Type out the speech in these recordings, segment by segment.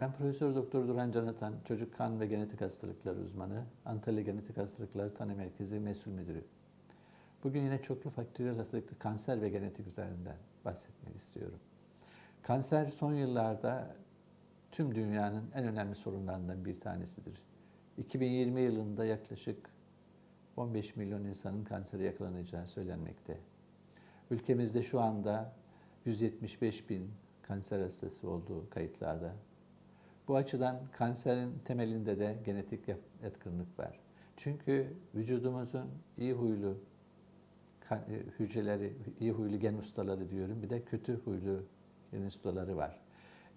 Ben Profesör Doktor Duran Canatan, çocuk kan ve genetik hastalıkları uzmanı, Antalya Genetik Hastalıkları Tanı Merkezi Mesul Müdürü. Bugün yine çoklu faktöriyel hastalıklı kanser ve genetik üzerinden bahsetmek istiyorum. Kanser son yıllarda tüm dünyanın en önemli sorunlarından bir tanesidir. 2020 yılında yaklaşık 15 milyon insanın kansere yakalanacağı söylenmekte. Ülkemizde şu anda 175 bin kanser hastası olduğu kayıtlarda. Bu açıdan kanserin temelinde de genetik yatkınlık var. Çünkü vücudumuzun iyi huylu e, hücreleri, iyi huylu gen ustaları diyorum. Bir de kötü huylu gen ustaları var.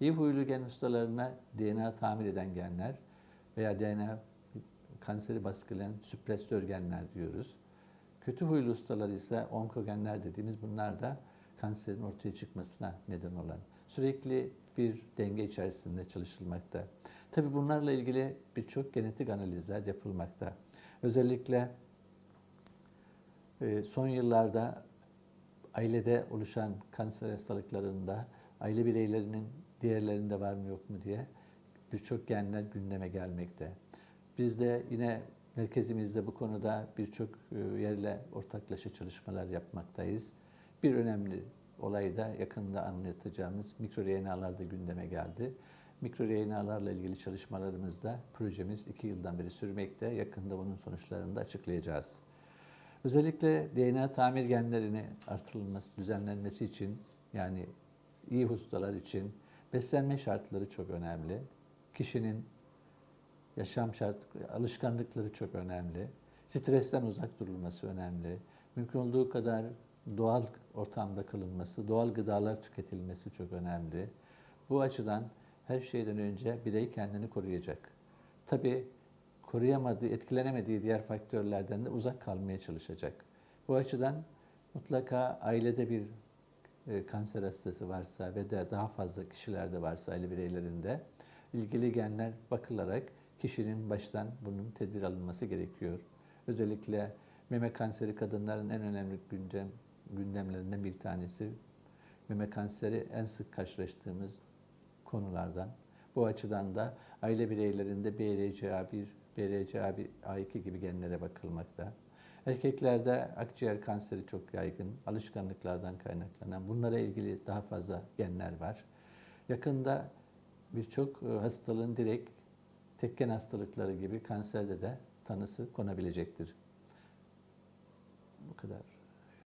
İyi huylu gen ustalarına DNA tamir eden genler veya DNA kanseri baskılayan süpresör genler diyoruz. Kötü huylu ustalar ise onkogenler dediğimiz bunlar da kanserin ortaya çıkmasına neden olan. Sürekli bir denge içerisinde çalışılmakta. Tabi bunlarla ilgili birçok genetik analizler yapılmakta. Özellikle e, son yıllarda ailede oluşan kanser hastalıklarında aile bireylerinin diğerlerinde var mı yok mu diye birçok genler gündeme gelmekte. Biz de yine merkezimizde bu konuda birçok e, yerle ortaklaşa çalışmalar yapmaktayız. Bir önemli olay da yakında anlatacağımız mikro RNA'lar da gündeme geldi. Mikro RNA'larla ilgili çalışmalarımızda projemiz iki yıldan beri sürmekte. Yakında bunun sonuçlarını da açıklayacağız. Özellikle DNA tamir genlerini artırılması, düzenlenmesi için yani iyi hustalar için beslenme şartları çok önemli. Kişinin yaşam şart, alışkanlıkları çok önemli. Stresten uzak durulması önemli. Mümkün olduğu kadar doğal ortamda kalınması, doğal gıdalar tüketilmesi çok önemli. Bu açıdan her şeyden önce birey kendini koruyacak. Tabii koruyamadığı, etkilenemediği diğer faktörlerden de uzak kalmaya çalışacak. Bu açıdan mutlaka ailede bir e, kanser hastası varsa ve de daha fazla kişilerde varsa aile bireylerinde ilgili genler bakılarak kişinin baştan bunun tedbir alınması gerekiyor. Özellikle meme kanseri kadınların en önemli gündem gündemlerinden bir tanesi. Meme kanseri en sık karşılaştığımız konulardan. Bu açıdan da aile bireylerinde BRCA1, BRCA2 gibi genlere bakılmakta. Erkeklerde akciğer kanseri çok yaygın, alışkanlıklardan kaynaklanan bunlara ilgili daha fazla genler var. Yakında birçok e, hastalığın direkt tekken hastalıkları gibi kanserde de tanısı konabilecektir. Bu kadar.